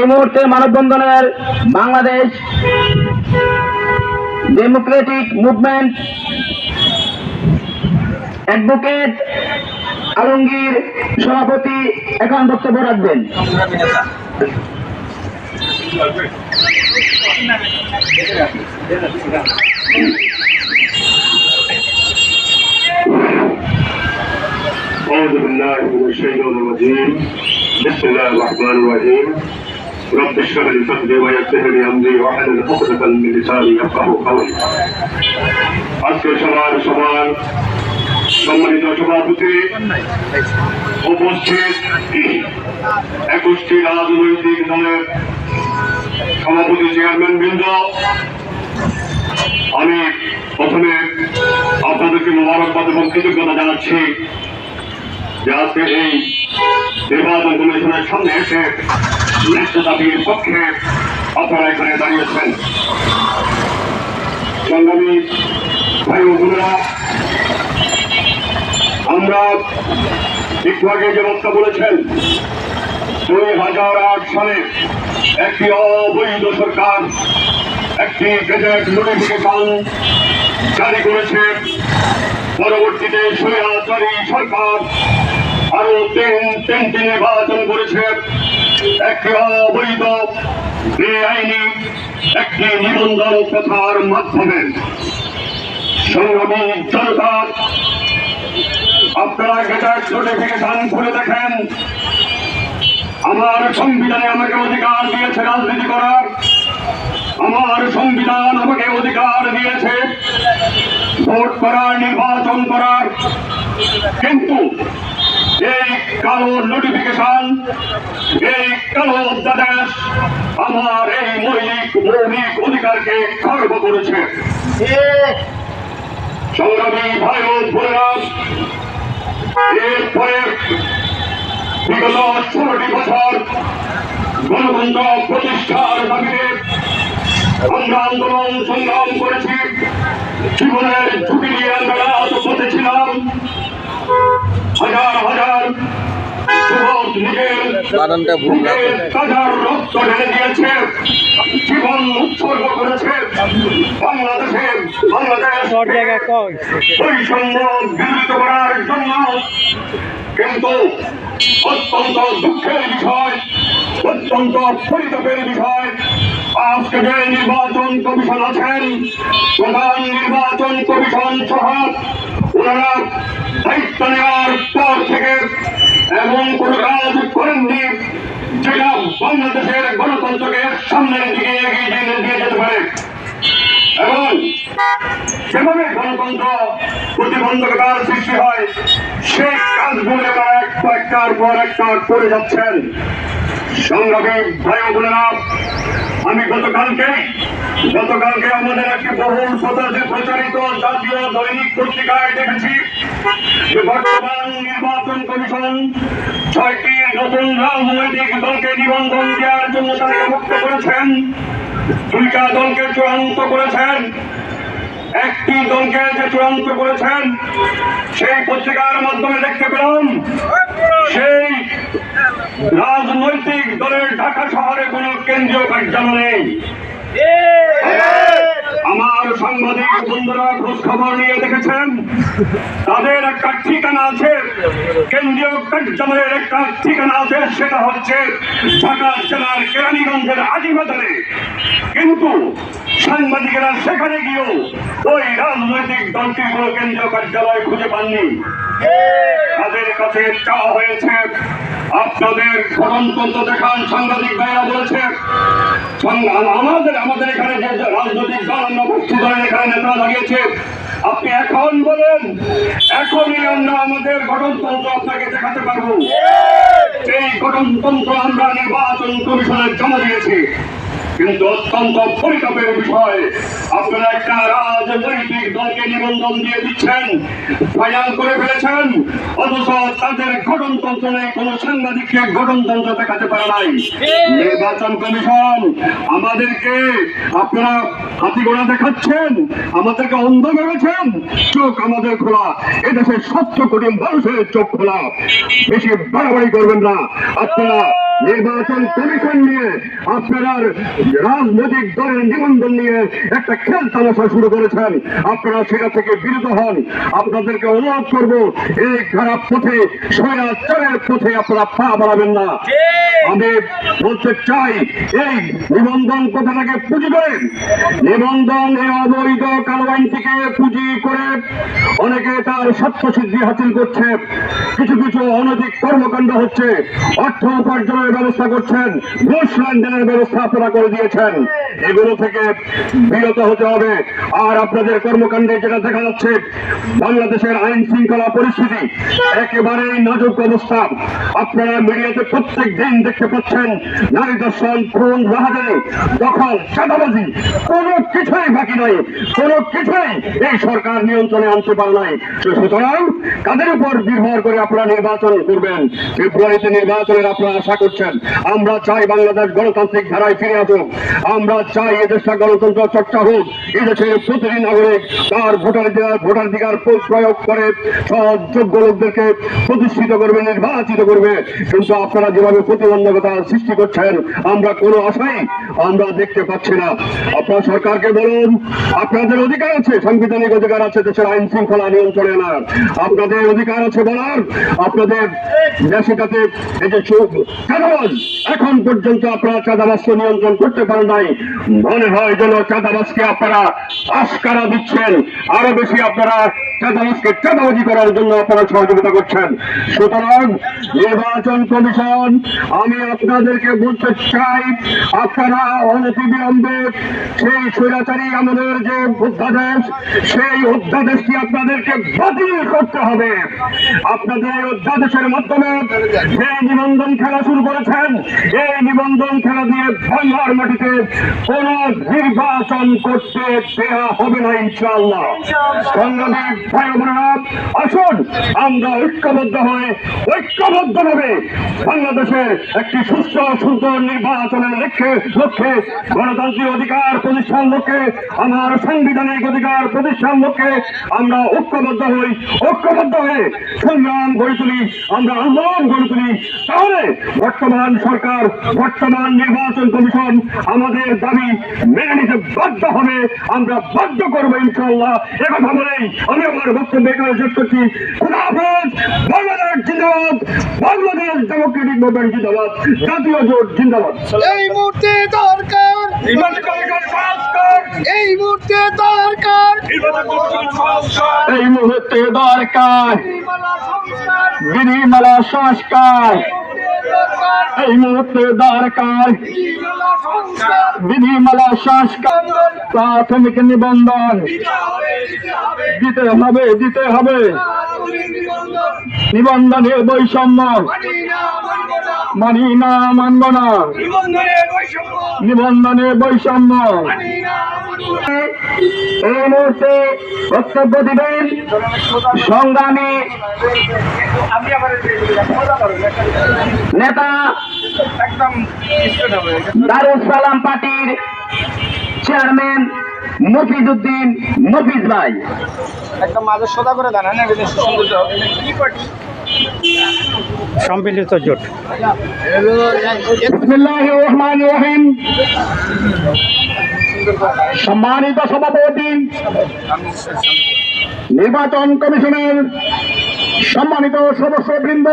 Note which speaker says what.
Speaker 1: এই মুহূর্তে মানববন্ধনের Bangladesh Democratic Movement advocate Alamgir সভাপতি এখন বক্তব্য রাখবেন
Speaker 2: أعوذ بالله من الشيطان الرجيم بسم الله الرحمن الرحيم رب اشرح لي صدري ويسر لي امري واحلل عقدة من لساني يفقهوا قولي আজকে সবার সবার সম্মানিত সভাপতি উপস্থিত একুশটি রাজনৈতিক দলের সভাপতি চেয়ারম্যান বৃন্দ আমি প্রথমে আপনাদেরকে মোবারকবাদ এবং কৃতজ্ঞতা জানাচ্ছি যে আজকে এই নির্বাচন কমিশনের সামনে এসে ন্যায্য দাবির পক্ষে আপনারা এখানে দাঁড়িয়েছেন। সংগ্রামী ভাই বোনেরা আমরা একটু যে বক্তা বলেছেন, দুই হাজার আট সালে একটি অবৈধ সরকার, একটি গেজেট নোটিফিকেশন জারি করেছে। পরবর্তীতে সরকার আরও তিন তিনটি নির্বাচন করেছে। একটি অবৈধ বেআইনি একটি নিবন্ধন প্রথার মাধ্যমে সংগ্রামী জনতা, আপনারা গেজেট নোটিফিকেশন খুলে দেখেন। আমার সংবিধানে আমাকে অধিকার দিয়েছে রাজনীতি করার। আমার সংবিধান আমাকে অধিকার দিয়েছে ভোট করার, নির্বাচন করার। কিন্তু এই কালো নোটিফিকেশন এই কালো অধ্যাদেশ আমার এই মৌলিক মৌলিক অধিকারকে খর্ব করেছে। সংগ্রামী ভাই ও বোনেরা, এরপরে বিগত ষোলোটি বছর গণতন্ত্র প্রতিষ্ঠার দাবিতে আমরা আন্দোলন সংগ্রাম করেছি। জীবনের ঝুঁকি নিয়ে আমরা রাজপথে ছিলাম। হাজার হাজার। যুবক নিজের
Speaker 3: বানানটা ভুল না।
Speaker 2: বুকের তাজা রক্ত ঢেলে দিয়েছে। জীবন উৎসর্গ করেছে। বাংলাদেশে বাংলাদেশ বৈষম্য বিরোধিত করার জন্য কিন্তু অত্যন্ত দুঃখের বিষয় অত্যন্ত পরিতাপের বিষয়। আজকে যে নির্বাচন কমিশন আছেন প্রধান নির্বাচন কমিশন সহ ওনারা দায়িত্ব নেওয়ার পর থেকে এমন কোন কাজ করেননি যেটা বাংলাদেশের গণতন্ত্রকে সামনের দিকে এগিয়ে দিয়ে যেতে পারে। এবং যেভাবে গণতন্ত্র প্রতিবন্ধকতার সৃষ্টি হয়, সেই কাজগুলো তারা একটা একটার পর একটা করে যাচ্ছেন। সংগ্রামী ভাই বোনেরা আমি গতকালকে গতকালকে আমাদের একটি বহুল সদস্যে প্রচারিত জাতীয় দৈনিক পত্রিকায় দেখেছি যে বর্তমান নির্বাচন কমিশন ছয়টি নতুন রাজনৈতিক দলকে নিবন্ধন দেওয়ার জন্য তালিকা মুক্ত করেছেন। দুইটা দলকে চূড়ান্ত করেছেন। একটি দলকে যে চূড়ান্ত করেছেন, সেই পত্রিকার মাধ্যমে দেখতে পেলাম, সেই দলের ঢাকা শহরে কোনো কেন্দ্রীয় কার্যালয় নেই। আমার সাংবাদিক বন্ধুরা, খোঁজ খবর নিয়ে দেখেছেন? তাদের একটা ঠিকানা আছে। কেন্দ্রীয় কার্যালয়ের একটা ঠিকানা আছে, সেটা হচ্ছে ঢাকা জেলার কেরানীগঞ্জের আজিবাজারে কিন্তু সাংবাদিকেরা সেখানে গিয়েও ওই রাজনৈতিক দলটির কোনো কেন্দ্রীয় কার্যালয় খুঁজে পাননি। তাদের কাছে চাওয়া হয়েছে, আপনাদের গণতন্ত্র দেখান, সাংবাদিক ভাইরা বলেছে আমাদের আমাদের এখানে যে রাজনৈতিক দল আমরা বস্তু এখানে নেতা লাগিয়েছে। আপনি এখন বলেন এখনই আমরা আমাদের গণতন্ত্র আপনাকে দেখাতে পারব। এই গণতন্ত্র আমরা নির্বাচন কমিশনের জমা দিয়েছি। কিন্তু অত্যন্ত পরিতাপের বিষয় আপনারা একটা রাজনৈতিক দলকে নিবন্ধন দিয়ে দিচ্ছেন ফাইনাল করে ফেলেছেন অথচ তাদের গঠনতন্ত্র নেই কোন সাংবাদিককে গঠনতন্ত্র দেখাতে পারে নাই নির্বাচন কমিশন আমাদেরকে আপনারা হাতি গোড়া দেখাচ্ছেন আমাদেরকে অন্ধ ভেবেছেন চোখ আমাদের খোলা এদেশের সত্য কোটি মানুষের চোখ খোলা বেশি বাড়াবাড়ি করবেন না আপনারা নির্বাচন কমিশন নিয়ে আপনারা রাজনৈতিক দলের নিবন্ধন নিয়ে একটা খেল তামাশা শুরু করেছেন। আপনারা সেটা থেকে বিরত হন। আপনাদেরকে অনুরোধ করব এই খারাপ পথে স্বৈরাচারের পথে আপনারা পা বাড়াবেন না। আমি বলতে চাই এই নিবন্ধন কথাটাকে পুঁজি করে নিবন্ধন এই অবৈধ কালো আইনটিকে পুঁজি করে অনেকে তার সত্য সিদ্ধি হাসিল করছে। কিছু কিছু অনৈতিক কর্মকাণ্ড হচ্ছে অর্থ উপার্জনের ব্যবস্থা করছেন, ঘুষ লেনদেনের ব্যবস্থা আপনারা করে দিয়েছেন। এগুলো থেকে বিরত হতে হবে। আর আপনাদের কর্মকাণ্ডে যেটা দেখা যাচ্ছে, বাংলাদেশের আইন শৃঙ্খলা পরিস্থিতি একেবারেই নাজুক অবস্থা। আপনারা মিডিয়াতে প্রত্যেক দিন দেখতে পাচ্ছেন, নারী দর্শন, খুন রাহাজানি দখল চাঁদাবাজি কোনো কিছুই বাকি নাই। কোনো কিছুই এই সরকার নিয়ন্ত্রণে আনতে পারে নাই। সুতরাং কাদের উপর নির্ভর করে আপনারা নির্বাচন করবেন? ফেব্রুয়ারিতে নির্বাচনের আপনারা আশা করছেন আমরা চাই বাংলাদেশ গণতান্ত্রিক ধারায় ফিরে আসুক। আমরা চাই এদেশটা গণতন্ত্র চর্চা হোক। এদেশের প্রতিটি নাগরিক তার ভোটাধিকার ভোটাধিকার প্রয়োগ করে সব যোগ্য লোকদেরকে প্রতিষ্ঠিত করবে, নির্বাচিত করবে। কিন্তু আপনারা যেভাবে প্রতিবন্ধকতা সৃষ্টি করছেন, আমরা কোনো আশাই আমরা দেখতে পাচ্ছি না। আপনার সরকারকে বলুন, আপনাদের অধিকার আছে, সাংবিধানিক অধিকার আছে, দেশের আইন শৃঙ্খলা নিয়ন্ত্রণে না আপনাদের অধিকার আছে বলার, আপনাদের দেশটাতে এই যে চাঁদাবাজ এখন পর্যন্ত আপনারা চাঁদাবাজকে নিয়ন্ত্রণ করতে পারেন নাই। মনে হয় যেন চাঁদাবাজকে আপনারা আস্কারা দিচ্ছেন। আরও বেশি আপনারা চাঁদাবাজকে চাঁদাবাজি করার জন্য আপনারা সহযোগিতা করছেন। সুতরাং নির্বাচন কমিশন, আমি আপনাদেরকে বলতে চাই, আপনারা অনতি বিলম্বে সেই স্বৈরাচারী আমাদের যে অধ্যাদেশ, সেই অধ্যাদেশটি আপনাদেরকে বাতিল করতে হবে। আপনাদের অধ্যাদেশের মাধ্যমে যে নিবন্ধন খেলা শুরু করেছেন। এই নিবন্ধন খেলা দিয়ে বাংলার মাটিতে কোন নির্বাচন করতে দেওয়া হবে না ইনশাআল্লাহ। সাংবাদিক ভাই বোনেরা আসুন আমরা ঐক্যবদ্ধ হয়ে ঐক্যবদ্ধ ভাবে বাংলাদেশের একটি সুস্থ সুন্দর নির্বাচনের লক্ষ্যে লক্ষ্যে গণতান্ত্রিক অধিকার প্রতিষ্ঠান লক্ষ্যে আমার সাংবিধানিক অধিকার প্রতিষ্ঠান লক্ষ্যে আমরা ঐক্যবদ্ধ হই। ঐক্যবদ্ধ হয়ে সংগ্রাম গড়ে তুলি আমরা আন্দোলন গড়ে তুলি। তাহলে বর্তমান সরকার বর্তমান নির্বাচন কমিশন আমাদের দাবি মেনে নিতে বাধ্য হবে। আমরা বাধ্য করব ইনশাল্লাহ একথা বলেই আমি আমার বক্তব্য এখানে শেষ করছি। বাংলাদেশ জিন্দাবাদ বাংলাদেশ ডেমোক্রেটিক মুভমেন্ট জিন্দাবাদ জাতীয় জোট জিন্দাবাদ।
Speaker 3: এই মুহূর্তে দরকার এই মুহূর্তে দরকার
Speaker 1: এই মুহূর্তে দরকার।
Speaker 3: বিমলা সংস্কার।
Speaker 1: এই মুহূর্তে দরকার বিধিমালা সংস্কার, প্রাথমিক নিবন্ধন।
Speaker 3: দিতে হবে দিতে হবে।
Speaker 1: নিবন্ধনের বৈষম্য
Speaker 3: মানি না, মানব না। নিবন্ধনের বৈষম্য
Speaker 1: এই মুহূর্তে বক্তব্য দিবেন সংগ্রামী নেতা দারুস সালাম পার্টির চেয়ারম্যান মফিজউদ্দিন মফিজ ভাই।
Speaker 4: একদম মাঝে সোজা করে দেন হ্যাঁ সম্মিলিত জোট।
Speaker 1: বিসমিল্লাহির রহমানির রহিম। সম্মানিত সভাপতি নির্বাচন কমিশনের সম্মানিত সদস্যবৃন্দ